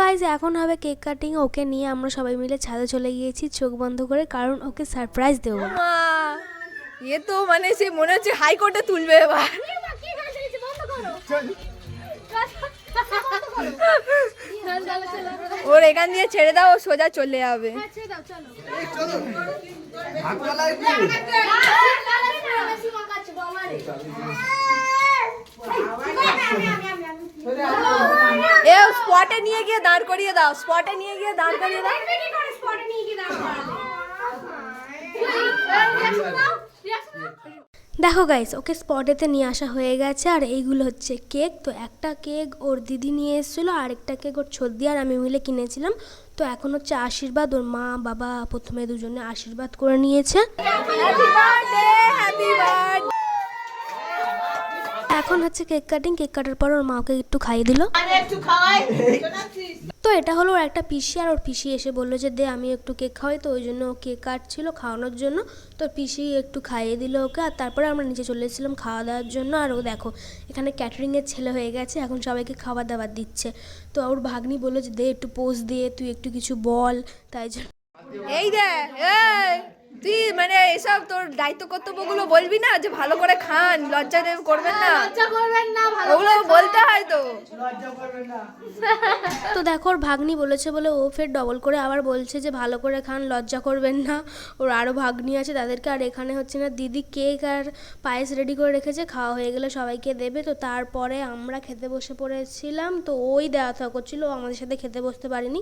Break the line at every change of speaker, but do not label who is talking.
Guys এখন হবে cake cutting ওকে নিয়ে আমরা সবাই মিলে ছাদে চলে গিয়েছি চোখ বন্ধ করে কারণ ওকে সারপ্রাইজ দেবো।
এ তো মানে সে মনে হচ্ছে হাইকোর্টে তুলবে এবার। ওর এখান দিয়ে ছেড়ে দাও ও সোজা চলে যাবে। এ স্পটে নিয়ে গিয়ে দাঁড় করিয়ে দাও স্পটে নিয়ে গিয়ে দাঁড় করিয়ে দাও।
দেখো গাইস ওকে স্পটেতে নিয়ে আসা হয়ে গেছে আর এইগুলো হচ্ছে কেক তো একটা কেক ওর দিদি নিয়ে এসেছিল আর একটা কেক ওর ছদ্দি আর আমি মিলে কিনেছিলাম। তো এখন হচ্ছে আশীর্বাদ ওর মা বাবা প্রথমে দুজনে আশীর্বাদ করে নিয়েছে। এখন হচ্ছে কেক কাটিং কেক কাটার পর ওর মাকে একটু খাইয়ে দিল। তো এটা হলো ওর একটা পিসি আর ওর পিসি এসে বলল যে দে আমি একটু কেক খাওয়াই। তো ওই জন্য ও কেক কাটছিল খাওয়ানোর জন্য। তো পিসি একটু খাইয়ে দিল ওকে আর তারপরে আমরা নিচে চলে এসেছিলাম খাওয়া দাওয়ার জন্য। আর ও দেখো এখানে ক্যাটারিংয়ের ছেলে হয়ে গেছে এখন সবাইকে খাবার দাবার দিচ্ছে। তো ওর ভাগ্নি বলল যে দে একটু পোজ দিয়ে তুই একটু কিছু বল। তাই জন্য
এই দে এই। তুই মানে এসব তোর দায়িত্ব কর্তব্যগুলো বলবি না যে ভালো করে খান লজ্জা দেব করবেন না? ওগুলো বলতে হয় তো।
তো দেখো ওর ভাগ্নি বলেছে বলে ও ফের ডবল করে আবার বলছে যে ভালো করে খান লজ্জা করবেন না। ওর আরও ভাগ্নি আছে তাদেরকে আর এখানে হচ্ছে না দিদি কেক আর পায়েস রেডি করে রেখেছে খাওয়া হয়ে গেলে সবাইকে দেবে। তো তারপরে আমরা খেতে বসে পড়েছিলাম তো ওই দেওয়া থাকা করছিল ও আমাদের সাথে খেতে বসতে পারিনি।